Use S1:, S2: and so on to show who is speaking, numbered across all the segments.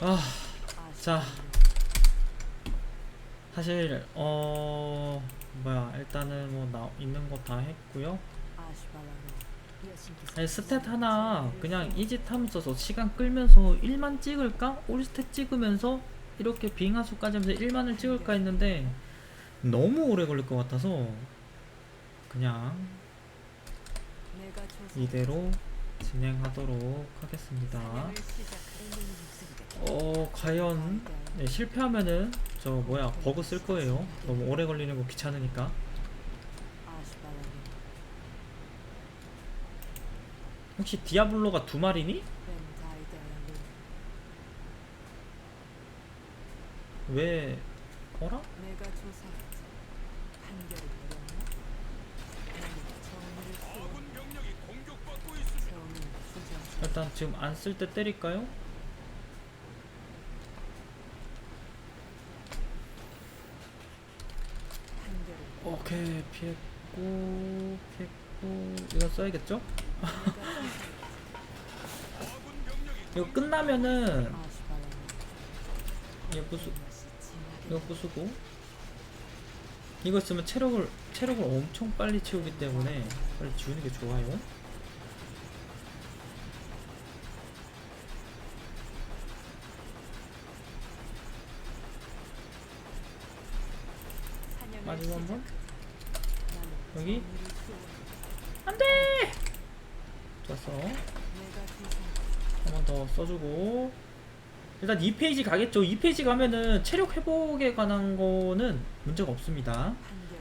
S1: 아, 자. 사실 어 뭐야 일단은 뭐 나 있는 거 다 했고요. 아니 스탯 하나 그냥 이짓 하면서 저 시간 끌면서 1만 찍을까? 올스탯 찍으면서 이렇게 빙하수까지 하면서 1만을 찍을까 했는데 너무 오래 걸릴 것 같아서 그냥 이대로 진행하도록 하겠습니다. 어 과연 네, 실패하면은 저 뭐야 버그 쓸 거예요. 너무 오래 걸리는 거 귀찮으니까. 혹시 디아블로가 두 마리니? 왜 어라? 일단 지금 안 쓸 때 때릴까요? 오케이 피했고 피했고 이거 써야겠죠? 이거 끝나면은
S2: 아시바라는
S1: 이거 부수 이거 부수고 이거 쓰면 체력을 체력을 엄청 빨리 채우기 때문에 빨리 지우는 게 좋아요. 마지막 한 번? 여기? 안돼. 좋았어. 한 번 더 써주고 일단 2페이지 가겠죠 2페이지 가면은 체력 회복에 관한 거는 문제가 없습니다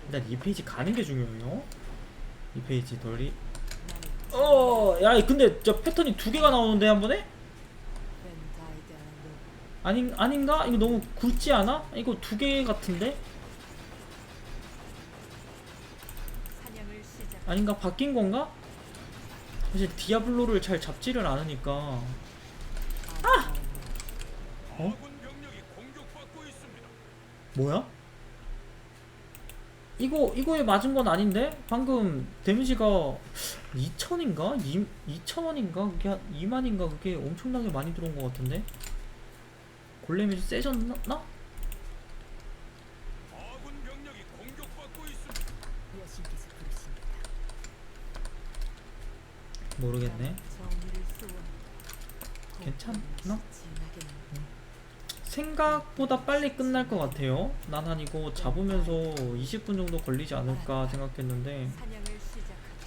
S1: 일단 2페이지 가는 게 중요해요 2페이지 돌리 어야 근데 저 패턴이 두 개가 나오는데 한 번에? 아닌, 아닌가? 이거 너무 굵지 않아? 이거 두 개 같은데? 아닌가? 바뀐 건가? 사실 디아블로를 잘 잡지를 않으니까
S2: 아!
S1: 어? 뭐야? 이거 이거에 맞은 건 아닌데 방금 데미지가 2천인가 2 2천원인가 그게 한 2만인가 그게 엄청나게 많이 들어온 것 같은데 골렘이 세졌나?
S3: 아군 병력이 공격받고 있습니다.
S2: 여신께서 부르십니다.
S1: 모르겠네 괜찮나? 생각보다 빨리 끝날 것 같아요 난 한 이거 잡으면서 20분 정도 걸리지 않을까 생각했는데.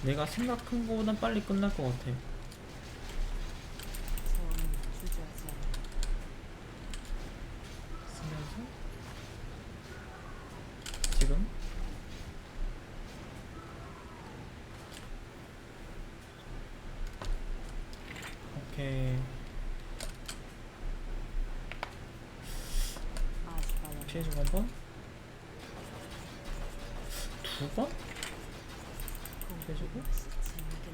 S1: 내가 생각한 거보단 빨리 끝날 것 같아 지금 오케이 피해주고 한번 두 번? 해주고?
S2: 맛이 진하게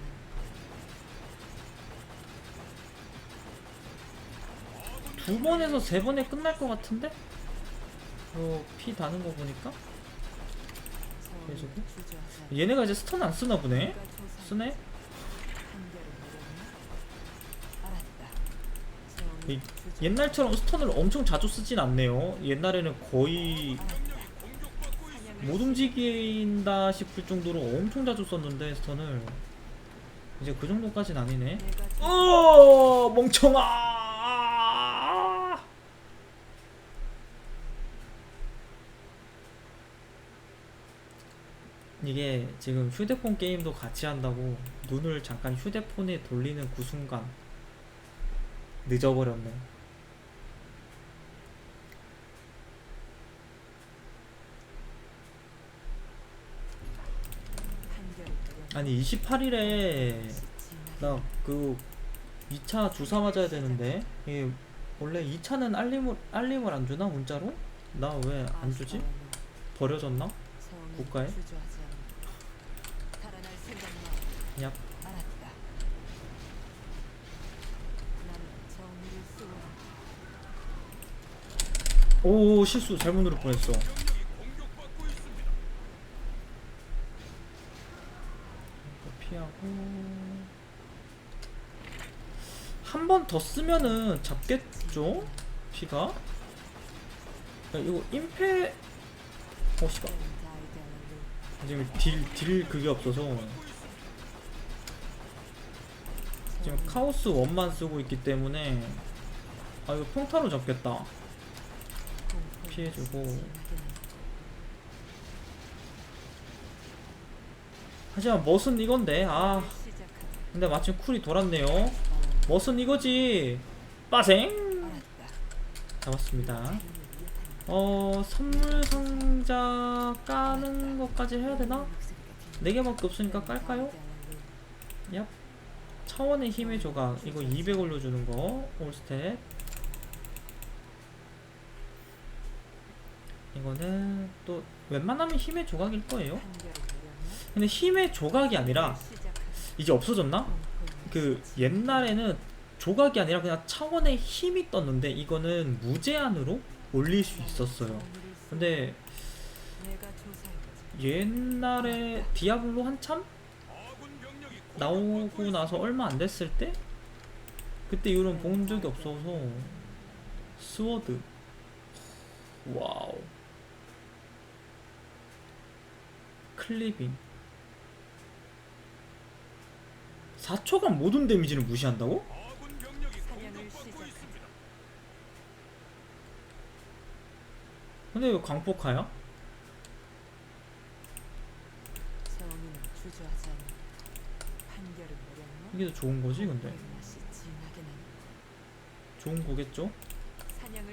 S2: 나.
S1: 두 번에서 세 번에 끝날 것 같은데? 이거 피 다는 거 보니까
S2: 정의는
S1: 해주고?
S2: 주저하지 않아.
S1: 얘네가 이제 스턴 안 쓰나 보네?
S2: 조사한
S1: 쓰네? 옛날처럼 스턴을 엄청 자주 쓰진 않네요. 옛날에는 거의 못 움직인다 싶을 정도로 엄청 자주 썼는데 스턴을. 이제 그 정도까진 아니네. 어 멍청아! 이게 지금 휴대폰 게임도 같이 한다고 눈을 잠깐 휴대폰에 돌리는 그 순간 늦어버렸네? 아니 28일에
S2: 맛이 진하게
S1: 나그 2차 주사 맞아야 되는데 이게 원래 2차는 알림을 알림을 안 주나 문자로? 나 왜 안 주지? 버려졌나? 국가에?
S2: 주저하지 않아. 달아날 생각 마.
S1: 야
S2: 알았다. 나는 정의를 수호한다.
S1: 오 실수. 잘못 누를. 이거 피하고. 한 번 더 쓰면은 잡겠죠? 피가? 야, 이거 임페 어 씨발. 지금 딜, 딜 그게 없어서. 지금 카오스 원만 쓰고 있기 때문에 아 이거 평타로 잡겠다. 피해주고. 하지만 멋은 이건데 아. 근데 마침 쿨이 돌았네요. 멋은 이거지. 빠생. 잡았습니다. 어 선물 상자 까는 것까지 해야 되나? 4개밖에 없으니까 깔까요? 얍. 차원의 힘의 조각. 이거 200 올려주는 거. 올스텝 이거는 또 웬만하면 힘의 조각일 거예요. 근데 힘의 조각이 아니라 이제 없어졌나? 그 옛날에는 조각이 아니라 그냥 차원의 힘이 떴는데 이거는 무제한으로 올릴 수 있었어요. 근데 옛날에 디아블로 한참 나오고 나서 얼마 안 됐을 때 그때 이후로는 본 적이 없어서 스워드. 와우 클리빙 4초간 모든 데미지를 무시한다고? 근데.
S2: 판결을 내렸나?
S1: 이게 더 좋은 거지 근데. 좋은 거겠죠?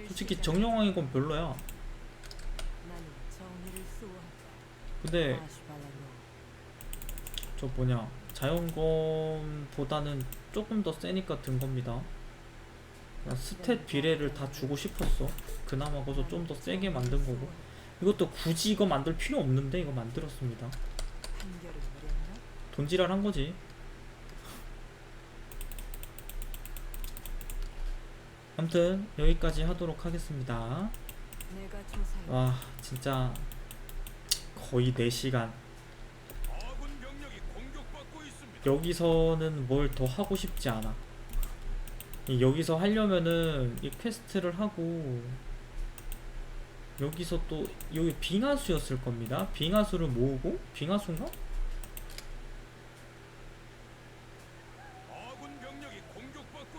S1: 솔직히. 정령왕인 건 별로야
S2: 나는 정의를 수호한다.
S1: 근데
S2: 아슈발라노.
S1: 저 뭐냐 자연검보다는 조금 더 세니까 든 겁니다. 스탯 비례를 다 주고 싶었어. 그나마 거서 좀 더 세게 만든 거고. 이것도 굳이 이거 만들 필요 없는데 이거 만들었습니다? 돈지랄 한 거지. 아무튼 여기까지 하도록 하겠습니다. 와 진짜 거의 4시간
S3: 아군 병력이 공격받고 있습니다.
S1: 여기서는 뭘 더 하고 싶지 않아. 이 여기서 하려면은 이 퀘스트를 하고 여기서 또 여기 빙하수였을 겁니다. 빙하수를 모으고 빙하수인가?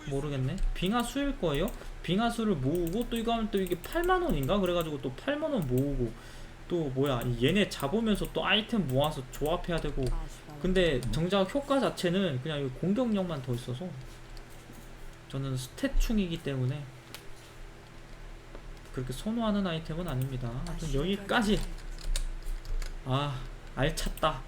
S1: 모르겠네. 빙하수일 거예요. 빙하수를 모으고 또 이거 하면 또 이게 8만 원인가? 그래가지고 또 8만 원 모으고 또 뭐야 이 얘네 잡으면서 또 아이템 모아서 조합해야 되고.
S2: 아슈발라노.
S1: 근데 정작 효과 자체는 그냥 이 공격력만 더 있어서. 저는 스탯충이기 때문에 그렇게 선호하는 아이템은 아닙니다. 아무튼 여기까지. 아 알찼다